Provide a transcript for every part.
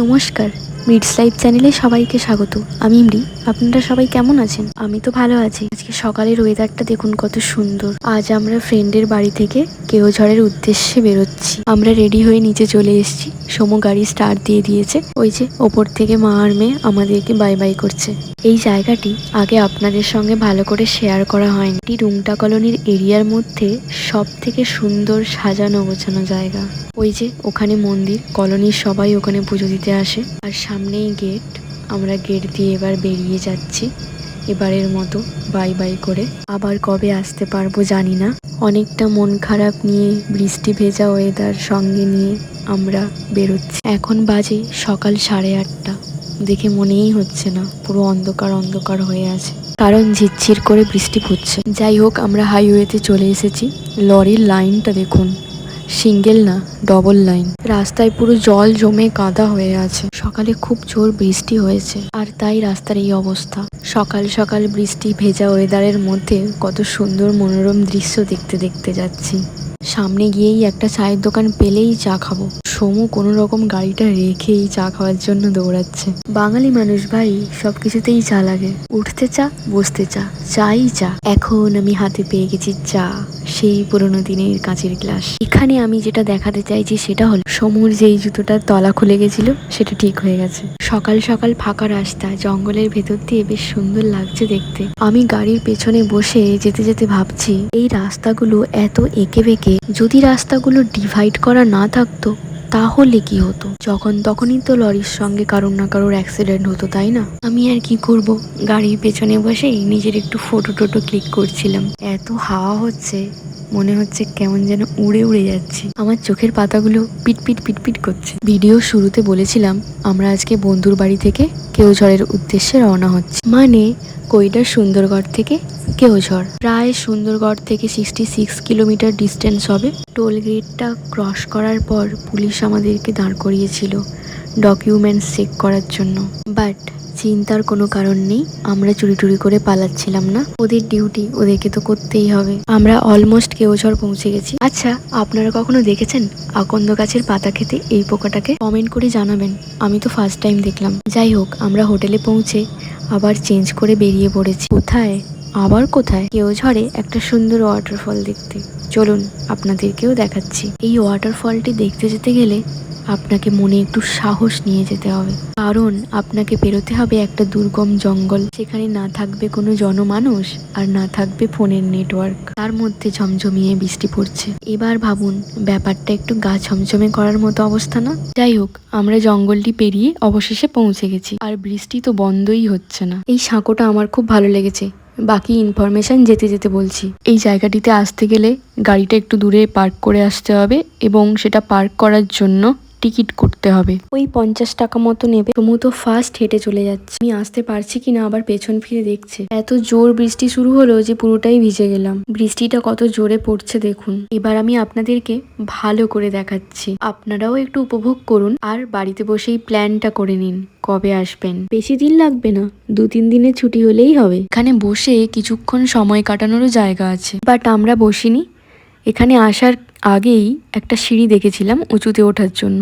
নমস্কার, midst life চ্যানেলে সবাইকে স্বাগত। আমি ইমরি আপনারা সবাই কেমন আছেন? আমি তো ভালো আছি। আজকে সকালের ওয়েদারটা দেখুন কত সুন্দর। আজ আমরা ফ্রেন্ডের বাড়ি থেকে কেওঝড়ের উদ্দেশ্যে বেরোচ্ছি। আমরা রেডি হয়ে নিচে চলে এসেছি। সমু গাড়ি স্টার্ট দিয়ে দিয়েছে। ওই যে ওপর থেকে মা আর মেয়ে আমাদেরকে বাই বাই করছে। এই জায়গাটি আগে আপনাদের সঙ্গে ভালো করে শেয়ার করা হয়নি। এটি রুংটা কলোনির এরিয়ার মধ্যে সব থেকে সুন্দর সাজানো গোছানো জায়গা। ওই যে ওখানে মন্দির, কলোনির সবাই ওখানে পুজো দিতে আসে। আর সামনেই গেট আমরা গেট দিয়ে এবার বেরিয়ে যাচ্ছি। এবারের মতো বাই বাই করে। আবার কবে আসতে পারব জানি না। অনেকটা মন খারাপ নিয়ে, বৃষ্টি ভেজা ওয়েদার সঙ্গে নিয়ে আমরা বেরোচ্ছি। এখন বাজে সকাল সাড়ে আটটা। দেখে মনেই হচ্ছে না, পুরো অন্ধকার অন্ধকার হয়ে আছে। কারণ ঝিরঝির করে বৃষ্টি পড়ছে যাই হোক, আমরা হাইওয়েতে চলে এসেছি। লরির লাইনটা দেখুন। সিঙ্গেল না ডবল লাইন রাস্তায় পুরো জল জমে কাদা হয়ে আছে। সকালে খুব জোর বৃষ্টি হয়েছে, আর তাই রাস্তার এই অবস্থা। সকাল সকাল বৃষ্টি ভেজা ওয়েদারের মধ্যে কত সুন্দর মনোরম দৃশ্য দেখতে দেখতে যাচ্ছি। সামনে গিয়েই একটা চায়ের দোকান পেলেই চা খাব। সমু কোনো রকম গাড়িটা রেখেই চা খাওয়ার জন্য দৌড়াচ্ছে। বাঙালি মানুষ ভাই সব কিছুতেই চা লাগে। উঠতে চা, বসতে চা, চাই চা। এখন আমি হাতে পেয়ে গেছি চা। সেই পুরনো দিনের কাঁচের গ্লাস। এখানে আমি যেটা দেখাতে চাইছি সেটা হলো, সমুর যেই জুতোটার তলা খুলে গেছিল, সেটা ঠিক হয়ে গেছে। সকাল সকাল ফাঁকা রাস্তা, জঙ্গলের ভেতর দিয়ে বেশ সুন্দর লাগছে দেখতে। আমি গাড়ির পেছনে বসে যেতে যেতে ভাবছি, এই রাস্তাগুলো এত এঁকে বেঁকে, যদি রাস্তাগুলো ডিভাইড করা না থাকতো তাহলে কি হতো? যখন তখনই তো লরির সঙ্গে কারোর না কারোর অ্যাক্সিডেন্ট হতো, তাই না? আমি আর কি করব? গাড়ির পেছনে বসেই নিজের একটু ফটো টোটো ক্লিক করছিলাম। এত হাওয়া হচ্ছে। মনে হচ্ছে কেমন যেন উড়ে উড়ে যাচ্ছি। আমার চোখের পাতাগুলো পিটপিট পিট পিট পিট করছে। ভিডিও শুরুতে বলেছিলাম, আমরা আজকে বন্ধুর বাড়ি থেকে কেউঝড়ের উদ্দেশ্যে রওনা হচ্ছে। মানে কৈলার সুন্দরগড় থেকে কেওঝড় প্রায় সুন্দরগড় থেকে সিক্সটি সিক্স কিলোমিটার ডিস্টেন্স হবে। টোল গেটটা ক্রস করার পর পুলিশ আমাদেরকে দাঁড় করিয়েছিল ডকুমেন্টস চেক করার জন্য। বাট চিন্তার কোনো কারণ নেই। আমরা চুরি টুরি করে পালাচ্ছিলাম না। ওদের ডিউটি ওদেরকে তো করতেই হবে। আমরা অলমোস্ট কেওঝড় পৌঁছে গেছি। আচ্ছা আপনারা কখনো দেখেছেন আকন্দ গাছের পাতা খেতে এই পোকাটাকে? কমেন্ট করে জানাবেন। আমি তো ফার্স্ট টাইম দেখলাম। যাই হোক, আমরা হোটেলে পৌঁছে আবার চেঞ্জ করে বেরিয়ে পড়েছি। কোথায়? আবার কোথায়? কেউ ঝড়ে একটা সুন্দর ওয়াটারফল দেখতে। চলুন আপনাদেরকেও দেখাচ্ছি। এই ওয়াটারফলটি দেখতে যেতে গেলে আপনাকে মনে একটু সাহস নিয়ে যেতে হবে। কারণ আপনাকে পেরোতে হবে একটা দুর্গম জঙ্গল। সেখানে না থাকবে কোনো জনমানুষ আর না থাকবে ফোনের নেটওয়ার্ক তার মধ্যে ঝমঝমিয়ে বৃষ্টি পড়ছে। এবার ভাবুন, ব্যাপারটা একটু গা ছমছমে করার মতো অবস্থা না? যাই হোক, আমরা জঙ্গলটি পেরিয়ে অবশেষে পৌঁছে গেছি। আর বৃষ্টি তো বন্ধই হচ্ছে না। এই সাঁকোটা আমার খুব ভালো লেগেছে। বাকি ইনফরমেশান যেতে যেতে বলছি। এই জায়গাটিতে আসতে গেলে গাড়িটা একটু দূরে পার্ক করে আসতে হবে এবং সেটা পার্ক করার জন্য টিকিট করতে হবে। ওই পঞ্চাশ টাকা মতো নেবে। সমু তো ফার্স্ট হেঁটে চলে যাচ্ছে। আমি আসতে পারছি কিনা আবার পেছন ফিরে দেখছে। এত জোর বৃষ্টি শুরু হলো যে পুরোটাই ভিজে গেলাম। বৃষ্টিটা কত জোরে পড়ছে দেখুন। এবার আমি আপনাদেরকে ভালো করে দেখাচ্ছি। আপনারাও একটু উপভোগ করুন আর বাড়িতে বসেই প্ল্যানটা করে নিন। কবে আসবেন? বেশি দিন লাগবে না। দু তিন দিনের ছুটি হলেই হবে। এখানে বসে কিছুক্ষণ সময় কাটানোরও জায়গা আছে। বাট আমরা বসিনি। এখানে আসার আগেই একটা সিঁড়ি দেখেছিলাম উঁচুতে ওঠার জন্য।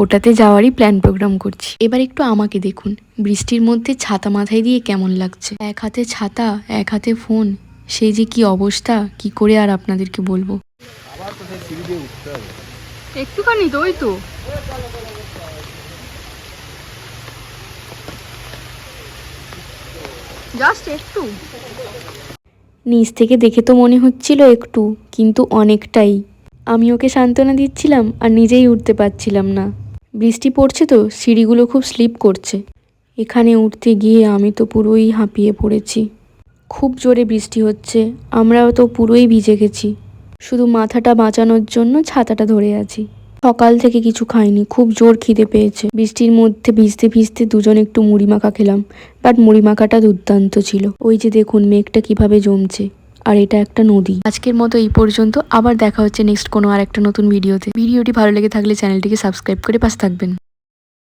ওটাতে যাওয়ারই প্ল্যান প্রোগ্রাম করছি। এবার একটু আমাকে দেখুন, বৃষ্টির মধ্যে ছাতা মাথায় দিয়ে কেমন লাগছে? এক হাতে ছাতা, এক হাতে ফোন সেই যে কি অবস্থা? কি করে আর আপনাদেরকে বলব? একটুখানি তো ওই তো। জাস্ট একটু। নিচ থেকে দেখে তো মনে হচ্ছিল একটু, কিন্তু অনেকটাই। আমি ওকে সান্ত্বনা দিচ্ছিলাম আর নিজেই উঠতে পারছিলাম না। বৃষ্টি পড়ছে তো, সিঁড়িগুলো খুব স্লিপ করছে। এখানে উঠতে গিয়ে আমি তো পুরোই হাঁপিয়ে পড়েছি। খুব জোরে বৃষ্টি হচ্ছে, আমরাও তো পুরোই ভিজে গেছি। শুধু মাথাটা বাঁচানোর জন্য ছাতাটা ধরে আছি। সকাল থেকে কিছু খাইনি, খুব জোর খিদে পেয়েছে। বৃষ্টির মধ্যে ভিজতে ভিজতে দুজন একটু মুড়ি মাখা খেলাম, বাট মুড়ি মাখাটা দুর্দান্ত ছিল। ওই যে দেখুন, মেঘটা কীভাবে জমছে, আর এটা একটা নদী। আজকের মতো এই পর্যন্ত, আবার দেখা হচ্ছে নেক্সট কোনো আর একটা নতুন ভিডিওতে। ভিডিওটি ভালো লেগে থাকলে চ্যানেলটিকে সাবস্ক্রাইব করে পাশে থাকবেন।